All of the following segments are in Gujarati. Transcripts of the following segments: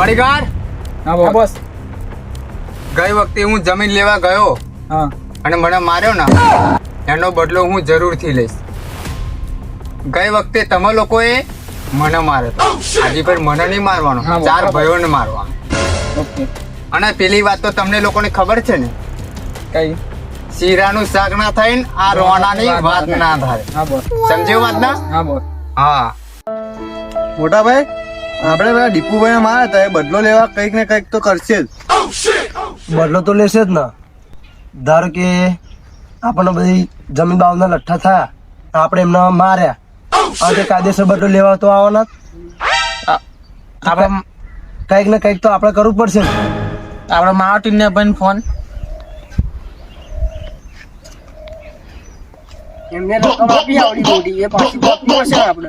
વડીગાર? હા બોસ. ગઈ વખતે હું જમીન લેવા ગયો હા. અને મને માર્યો ને. એનો બદલો હું જરૂરથી લઈશ. ગઈ વખતે તમે લોકોએ મને માર્યો આજે પર મને નહીં મારવાનો. ચાર. ભાઈઓને મારવાનો. અને પેલી વાત તો તમને લોકોને ખબર છે ને? કઈ? શીરાનું શાક ના થાય ને આ રોણાની વાત ના થાય. સમજ્યો વાત ના? હા બોસ હા. મોટા ભાઈ આપણે પેલા દીપુભાઈ માર્યા હતા એ બદલો લેવા કંઈક ને કંઈક તો કરશે જ. બદલો તો લેશે જ ને. ધારો કે આપણને બધી જમીન બાવના લઠ્ઠા થયા આપણે એમને માર્યા. આ તે કાયદેસર બદલો લેવા તો આવવાના જ. આપણે કંઈક ને કંઈક તો આપણે કરવું પડશે આપણે માવટીને ભાઈ ફોન. એમને રકમ આપી આવડી મોટી એ પાછી આપવી પડશે આપણે.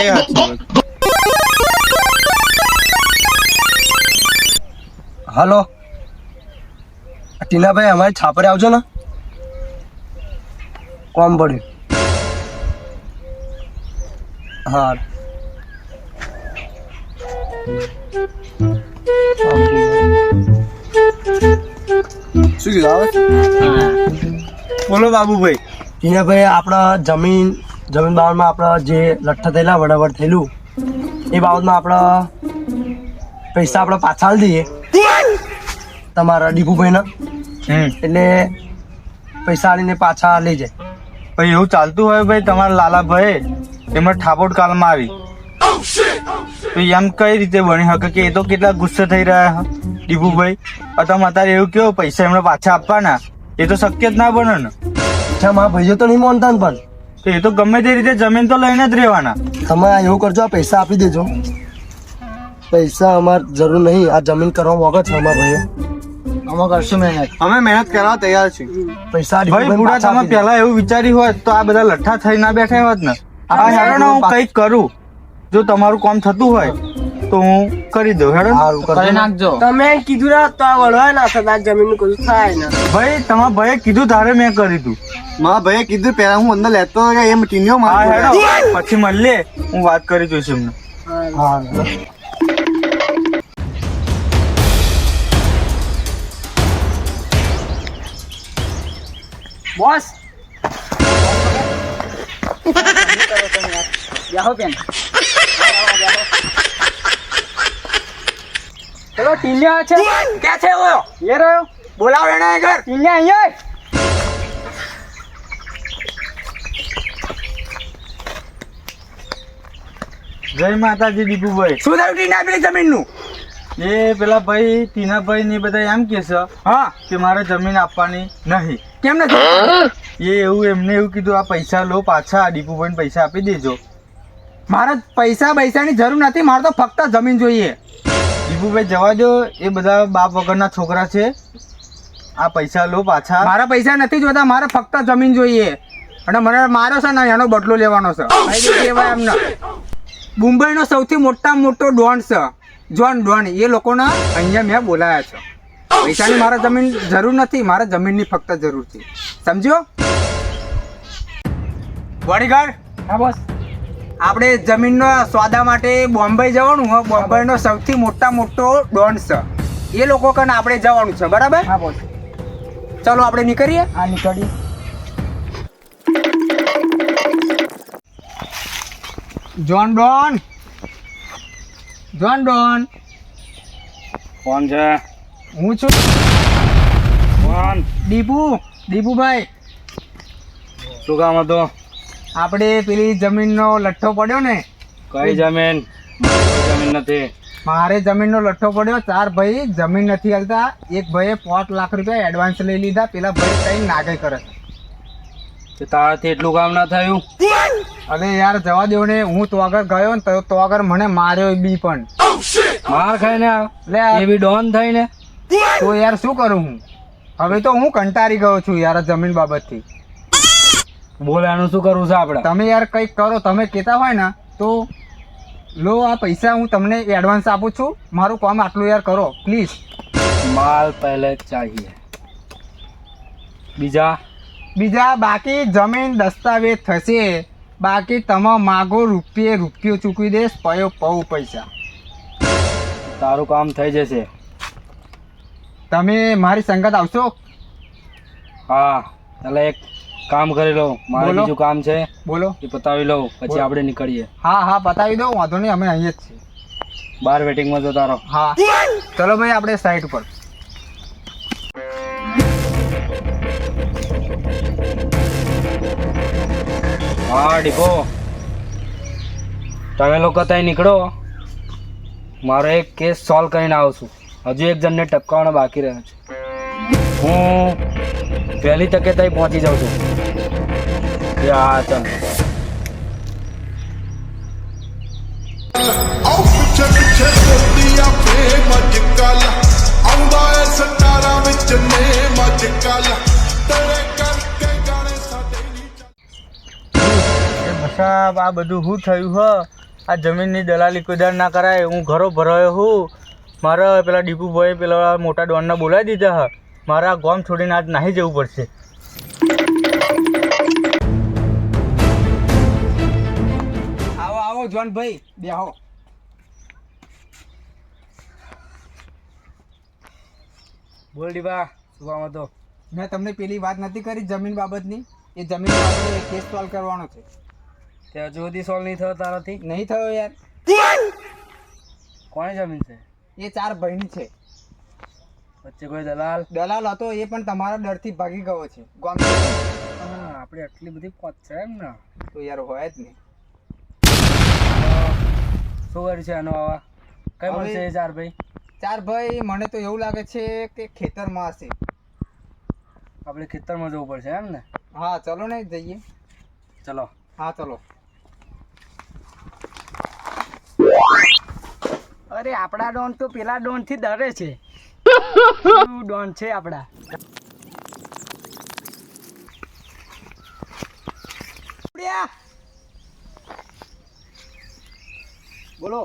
એ સાચી હાલો. ટીનાભાઈ અમારી છાપરે આવજો ને. કોમ પડ્યું હા. શું બોલો બાબુભાઈ. ટીનાભાઈ આપણા જમીન જમીન બાબતમાં આપણા જે લઠ્ઠા થયેલા વડાવડ થયેલું, એ બાબતમાં આપણા પૈસા આપણે પાછા દઈએ. તમારા ડીપુભાઈના. એટલે પૈસા આલીને પાછા લઈ જાય. ભાઈ એવું ચાલતું હોય ભાઈ તમારા લાલાભાઈ એમાં ઠાપોટ કાલમાં આવી. તો એમ કઈ રીતે બની શકે કે એ તો કેટલા ગુસ્સે થઈ રહ્યા દીપુભાઈ આ તમે અત્યારે એવું કેવો પૈસા એમને પાછા આપવાના? એ તો શક્ય જ ના બને ને. અચ્છા મારા ભાઈઓ તો નહીં માનતા ને પણ. તો એ તો ગમે તે રીતે જમીન તો લઈને જ રહેવાના. તમે આ એવું કરજો પૈસા આપી દેજો. પૈસા અમારે જરૂર નહીં આ જમીન કરવા વગર છે અમારા ભાઈઓ. અમે કરશું મહેનત અમે મહેનત કરવા તૈયાર છીએ. પૈસા ભાઈ બુડા તમે પહેલા એવું વિચાર્યું હોત તો આ બધા લઠ્ઠા થઈ ના બેઠા હોત ને. આ હેડો હું કંઈક કરું. જો તમારું કામ થતું હોય તો હું કરી દઉં. હેડો. કરી. નાખજો. તમે કીધું ના તો આ વળવા ના થતા જમીનનું કશું થાય ના. ભાઈ તમારા ભાઈએ કીધું તારે મેં કરી દઉં. મારા ભાઈએ કીધું પેલા હું અંદર લેતો એમ ટીન્યો હા પછી મળીએ. હું વાત કરી જોઈશ એમને. હા બોસ. બેહો બેન. ચલો ટીલિયા છે. ક્યાં છે ઓયો? એ રહ્યો. બોલાવો એને ઘર. ટીલિયા અહીંયા જય માતાજી દીપુભાઈ. શું થયું ટીના પેલી જમીનનું? એ પેલા ભાઈ ટીનાભાઈ ને બધા એમ કે છે હા. કે મારે જમીન આપવાની નહીં. કેમ નથી? એ એવું એમને એવું કીધું આ પૈસા લો પાછા દીપુભાઈને પૈસા આપી દેજો. મારે પૈસા પૈસાની જરૂર નથી મારે તો ફક્ત જમીન જોઈએ. દીપુભાઈ જવા દો એ બધા બાપ વગરના છોકરા છે. આ પૈસા લો પાછા. મારા પૈસા નથી જોતા મારે ફક્ત જમીન જોઈએ. અને મને માર્યો છે ને એનો બદલો લેવાનો છે. કહેવાય એમને. મુંબઈનો સૌથી મોટા મોટો ડોન છે. જોન ડોન એ લોકોના અહીંયા મેં બોલાયા છે. પૈસાની મારે જમીન જરૂર નથી મારે જમીનની ફક્ત જરૂર છે. સમજ્યો? બોડીગાર્ડ હા બોસ. આપણે જમીનનો સોદા માટે બોમ્બે જવાનું હોય. બોમ્બેનો સૌથી મોટા મોટો ડોન છે. એ લોકો કને આપણે જવાનું છે બરાબર? હા બોસ. ચલો આપણે નીકળીએ. આ નીકળીએ. John Don. John Don. કોણ છે? હું છું. કોણ દીપુ દીપુભાઈ. શું કામ હતું? આપણે પેલી જમીનનો લઠ્ઠો પડ્યો ને. કઈ જમીન? જમીન નથી. મારે જમીનનો લઠ્ઠો પડ્યો. ચાર ભાઈ જમીન નથી હાલતા. એક ભાઈએ પાંચ લાખ રૂપિયા એડવાન્સ લઈ લીધા. પેલા ભાઈ કઈ નાગે કરે. તે તારાથી એટલું કામ ના થયું? અરે યાર જવા દો ને. હું તો આગળ ગયો ને તો આગળ મને માર્યો બી પણ. માર ખાઈને લે એ બી ડોન થઈને? તો યાર શું કરું હું? હવે તો હું કંટાળી ગયો છું યાર જમીન બાબતથી. બોલાનું શું કરવું છે આપણે? તમે યાર કંઈક કરો તમે કહેતા હોય ને તો લો આ પૈસા હું તમને એડવાન્સ આપું છું. મારું કામ આટલું યાર કરો પ્લીઝ માલ પહેલે ચાહીએ. બીજા? બીજા બાકી જમીન દસ્તાવેજ થશે. બાકી તમે માગો રૂપિયે રૂપિયો ચૂકવી દેશ પયો પવ પૈસા. તારું કામ થઈ જશે. તમે મારી સંગત આવશો? હા એટલે એક કામ કરી લો મારે બીજું કામ છે. બોલો. એ પતાવી લઉં પછી આપણે નીકળીએ. હા હા પતાવી દો વાંધો નહીં અમે અહીંયા જ છીએ. બાર વેટિંગમાં જતા રહો. હા. ચલો ભાઈ આપણે સાઈડ પર હા ડીપો. તમે લોકો ત્યાં નીકળો. મારો એક કેસ સોલ્વ કરીને આવું છું. હજુ એક જણને ટપકાવાનો બાકી રહ્યો છે. હું વહેલી તકે ત્યાં પહોંચી જાઉં છું. હા ચાલો આ બધું હું થયું હ? આ જમીનની દલાલી કોઈદાર ના કરાય, હું ઘરો ભરાયો હું. મારે પેલા દીપુભાઈ પેલા મોટા ડોનને બોલાવી દીધા હા. મારા ગોમ છોડીને આજ નાહી જવું પડશે. આવો આવો જોનભાઈ બેહો. બોલ દીવા શું કામ હતો? મેં તમને પેલી વાત નથી કરી જમીન બાબતની. એ જમીન બાબતે કેસ સોલ્વ કરવાનો છે. તે હજુ સુધી સોલ્વ નહીં થયો તારાથી? નહીં થયો યાર. કોની જમીન છે? એ ચાર ભાઈની છે. વચ્ચે કોઈ દલાલ? દલાલ હતો એ પણ તમારા ડરથી ભાગી ગયો છે. ગામ આપણે આટલી બધી પહોંચ છે એમ ને. તો યાર હોય જ નહીં. શું કર્યું છે આનો આવા? કઈ મળશે એ ચાર ભાઈ? ચાર ભાઈ મને તો એવું લાગે છે કે ખેતરમાં હશે. આપણે ખેતરમાં જવું પડશે એમ ને? હા ચલો ને જઈએ. ચલો. હા ચલો. અરે આપણા ડોન તો પેલા ડોનથી ડરે છે. ડોન છે આપડા? બોલો.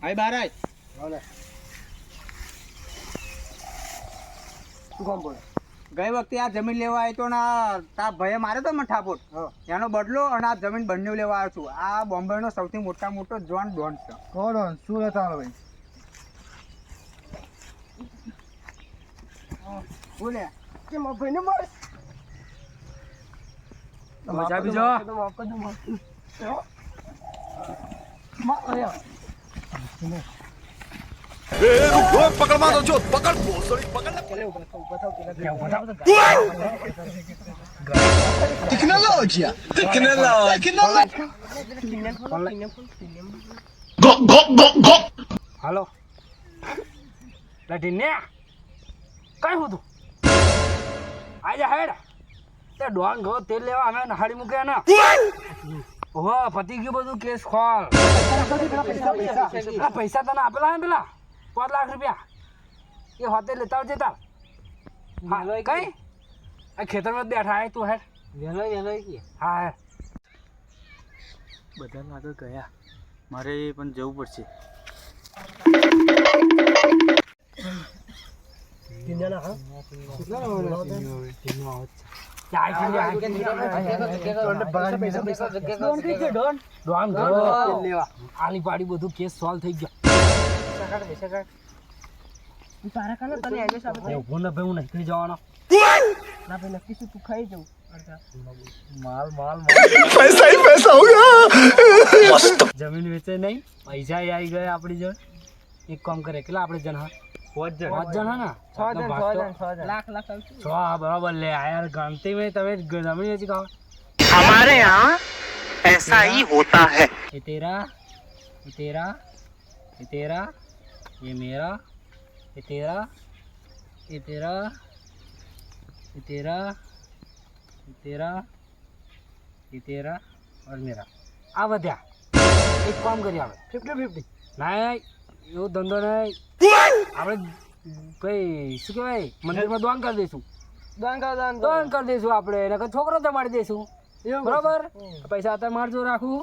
ભાઈ બાર બોલે શું કામ બોલે? ગઈ વખતે આ જમીન લેવા આવ્યો તો ના આ તા ભાઈએ માર્યો તો મને ઠાપોટ એનો બદલો અને આ જમીન બંને લેવા આવ્યો છું. આ બોમ્બેનો સૌથી મોટા મોટો જોન ડોન છે. કોણ શું હતા ભાઈ? બોલે. કે મો ભાઈને મારે મજા બીજો પકડવા તો છો પકડ. ભોસડી પકડ ટેકનોલોજી હાલો. લઢી ને કઈ હતું? આજે હેડ. તે ડોન ગયો તેલ લેવા અમે નહાડી મૂક્યા ને ઓહો પતી ગયું બધું કેસ ખોલ. પૈસા તને આપેલા હે પેલા? પાંચ લાખ રૂપિયા એ હોતે લેતા આવજે તાર હા કઈ આ ખેતરમાં જ બેઠા હે તું હેડ વહેલો વહેલો કે હા હે બધા આગળ ગયા મારે પણ જવું પડશે ડોન ગયો લેવા આલી પાડી બધું કેસ સોલ્વ થઈ ગયો તારા કાને તને એડ્રેસ આપે એ ઉભો ને ભાઈ હું નીકળી જવાનો ના ભાઈ નક્કી શું તું ખાઈ જવું માલ માલ પૈસા ही पैसा होगा જમીન વેચે નહીં પૈસા આવી ગયા આપણી જોડે એક કામ કરે કેટલા આપણે જણ હા પાંચ જણ પાંચ જણ હા ને છ જણ છ જણ છ જણ લાખ લાખ છ હા બરાબર લે આ યાર ગણતી में તમે જમીન વેચી ખાઓ हमारे यहाँ ऐसा ही होता है ये तेरा ये तेरा ये तेरा ये मेरा ये तेरा ये तेरा ये तेरा ये तेरा ये तेरा और मेरा આ વધ્યા એક કામ કરીએ આપણે ફિફ્ટી ફિફ્ટી ના એવો ધંધો નહીં આપણે કઈ શું કહેવાય મંદિરમાં દાન કરી દઈશું દાન કર દાન દાન કરી દઈશું આપણે એને કોઈ છોકરો જમાડી દઈશું બરાબર પૈસા અત્યારે મારજો રાખું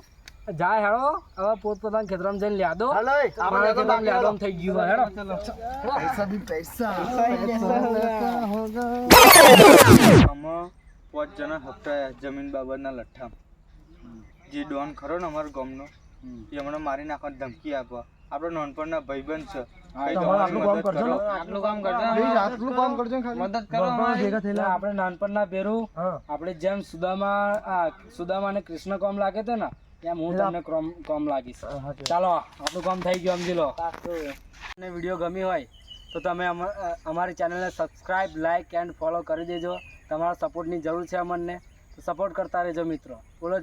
જાય હેડો. હવે પોત પોતાના ખેતરમાં જઈને લ્યા દો. અમારા ખેતરમાં લ્યા દો. થઈ ગયું હોય, હેડો. આમાં પાંચ જણા હપ્તા જમીન બાબતના લઠ્ઠા. જે ડોન ખરો ને અમારા ગામનો એ હમણાં મારી નાખવાની ધમકી આપવા. આપણો નાનપણના ભાઈબંધ છે. કરજો ને. આટલું કામ કરજો. પ્લીઝ આટલું કામ કરજો ને ખાલી. મદદ કરો ભગવાન ભેગા એટલે થયેલા. આપણે નાનપણના આપણે જેમ સુદામા આ સુદામા અને કૃષ્ણ કોમ લાગે છે ને એમ હું તમને કોમ કોમ લાગીશ. ચાલો આપણું કામ થઈ ગયું સમજી લો. અને વીડિયો ગમી હોય તો તમે અમ- અમારી ચેનલને સબસ્ક્રાઈબ લાઇક એન્ડ ફોલો કરી દેજો. તમારા સપોર્ટની જરૂર છે અમને. તો સપોર્ટ કરતા રહેજો મિત્રો. બોલો